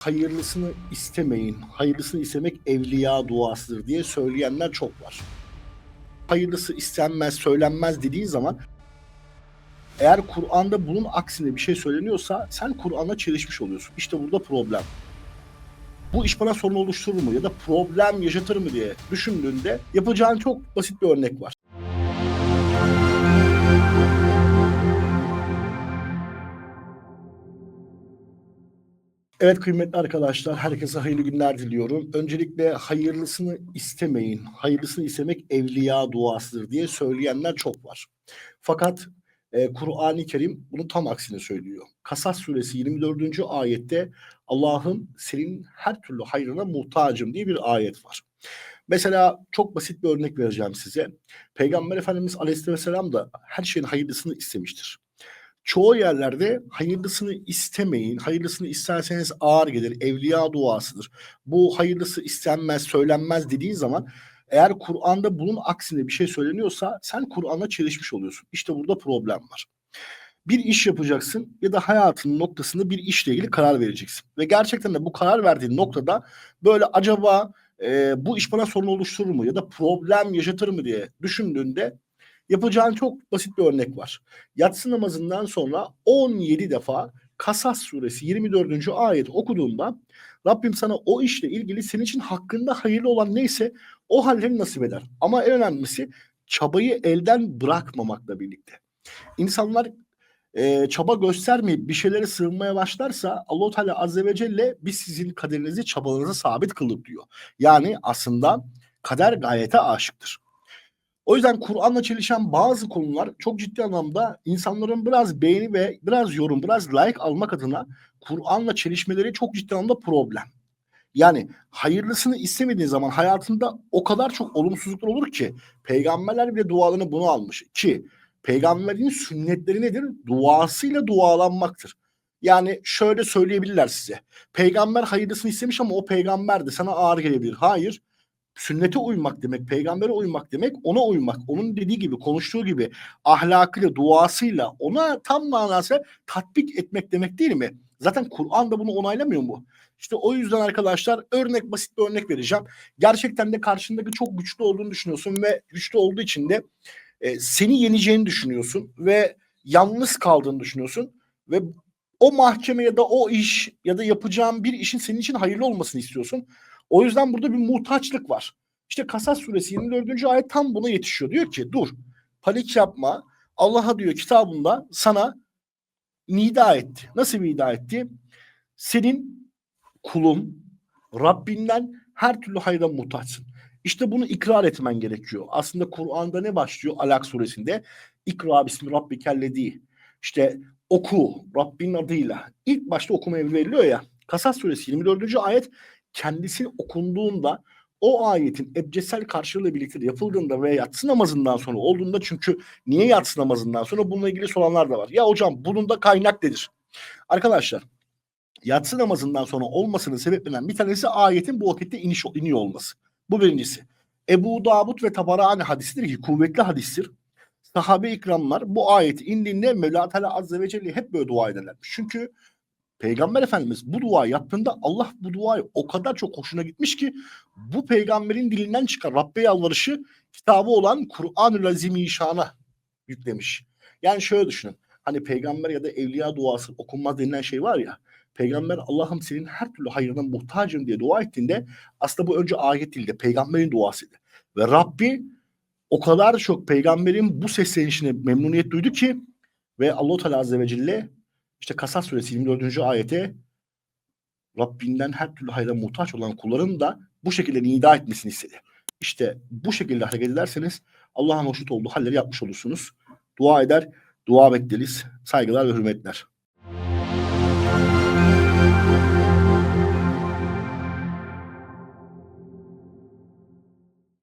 hayırlısını istemeyin, hayırlısını istemek evliya duasıdır diye söyleyenler çok var. Hayırlısı istenmez, söylenmez dediğin zaman eğer Kur'an'da bunun aksine bir şey söyleniyorsa sen Kur'an'la çelişmiş oluyorsun. İşte burada problem. Bu iş bana sorun oluşturur mu ya da problem yaşatır mı diye düşündüğünde yapacağın çok basit bir örnek var. Evet kıymetli arkadaşlar, herkese hayırlı günler diliyorum. Öncelikle hayırlısını istemeyin, hayırlısını istemek evliya duasıdır diye söyleyenler çok var. Fakat e, Kur'an-ı Kerim bunu tam aksine söylüyor. Kasas suresi 24. ayette Allah'ım senin her türlü hayrına muhtacım diye bir ayet var. Mesela çok basit bir örnek vereceğim size. Peygamber Efendimiz Aleyhisselam da her şeyin hayırlısını istemiştir çoğu yerlerde hayırlısını istemeyin. Hayırlısını isterseniz ağır gelir. Evliya duasıdır. Bu hayırlısı istenmez, söylenmez dediğin zaman eğer Kur'an'da bunun aksine bir şey söyleniyorsa sen Kur'an'la çelişmiş oluyorsun. İşte burada problem var. Bir iş yapacaksın ya da hayatının noktasında bir işle ilgili karar vereceksin. Ve gerçekten de bu karar verdiğin noktada böyle acaba e, bu iş bana sorun oluşturur mu ya da problem yaşatır mı diye düşündüğünde Yapacağın çok basit bir örnek var. Yatsı namazından sonra 17 defa Kasas suresi 24. ayet okuduğunda Rabbim sana o işle ilgili senin için hakkında hayırlı olan neyse o halleri nasip eder. Ama en önemlisi çabayı elden bırakmamakla birlikte. İnsanlar e, çaba göstermeyip bir şeylere sığınmaya başlarsa Allah Teala Azze ve Celle biz sizin kaderinizi çabalarınızı sabit kıldık diyor. Yani aslında kader gayete aşıktır. O yüzden Kur'an'la çelişen bazı konular çok ciddi anlamda insanların biraz beğeni ve biraz yorum, biraz like almak adına Kur'an'la çelişmeleri çok ciddi anlamda problem. Yani hayırlısını istemediğin zaman hayatında o kadar çok olumsuzluklar olur ki peygamberler bile dualarını bunu almış ki peygamberin sünnetleri nedir? Duasıyla dualanmaktır. Yani şöyle söyleyebilirler size. Peygamber hayırlısını istemiş ama o peygamber de sana ağır gelebilir. Hayır sünnete uymak demek, peygambere uymak demek, ona uymak. Onun dediği gibi, konuştuğu gibi ahlakıyla, duasıyla ona tam manası tatbik etmek demek değil mi? Zaten Kur'an da bunu onaylamıyor mu? İşte o yüzden arkadaşlar örnek basit bir örnek vereceğim. Gerçekten de karşındaki çok güçlü olduğunu düşünüyorsun ve güçlü olduğu için de e, seni yeneceğini düşünüyorsun ve yalnız kaldığını düşünüyorsun ve o mahkeme ya da o iş ya da yapacağın bir işin senin için hayırlı olmasını istiyorsun. O yüzden burada bir muhtaçlık var. İşte Kasas suresi 24. ayet tam buna yetişiyor. Diyor ki dur panik yapma. Allah'a diyor kitabında sana nida etti. Nasıl bir nida etti? Senin kulun Rabbinden her türlü hayra muhtaçsın. İşte bunu ikrar etmen gerekiyor. Aslında Kur'an'da ne başlıyor? Alak suresinde ikra bismi rabbikellezi. İşte oku Rabbin adıyla. İlk başta okuma emri veriliyor ya. Kasas suresi 24. ayet kendisi okunduğunda o ayetin ebcesel karşılığı birlikte yapıldığında ve yatsı namazından sonra olduğunda çünkü niye yatsı namazından sonra bununla ilgili soranlar da var. Ya hocam bunun da kaynak nedir? Arkadaşlar yatsı namazından sonra olmasının sebeplerinden bir tanesi ayetin bu vakitte iniş, iniyor olması. Bu birincisi. Ebu Davud ve Tabarani hadisidir ki kuvvetli hadistir. Sahabe ikramlar bu ayeti indiğinde Mevla Teala Azze ve Celle hep böyle dua ederlermiş. Çünkü Peygamber Efendimiz bu dua yaptığında Allah bu duayı o kadar çok hoşuna gitmiş ki bu peygamberin dilinden çıkan Rabbe yalvarışı kitabı olan Kur'an-ı Lazim-i Şan'a yüklemiş. Yani şöyle düşünün. Hani peygamber ya da evliya duası okunmaz denilen şey var ya. Peygamber Allah'ım senin her türlü hayrına muhtacım diye dua ettiğinde aslında bu önce ayet değildi. Peygamberin duasıydı. Ve Rabbi o kadar çok peygamberin bu seslenişine memnuniyet duydu ki ve Allah Teala Azze ve Celle işte Kasas suresi 24. ayete Rabbinden her türlü hayra muhtaç olan kulların da bu şekilde nida etmesini istedi. İşte bu şekilde hareket ederseniz Allah'ın hoşnut olduğu halleri yapmış olursunuz. Dua eder, dua bekleriz. Saygılar ve hürmetler.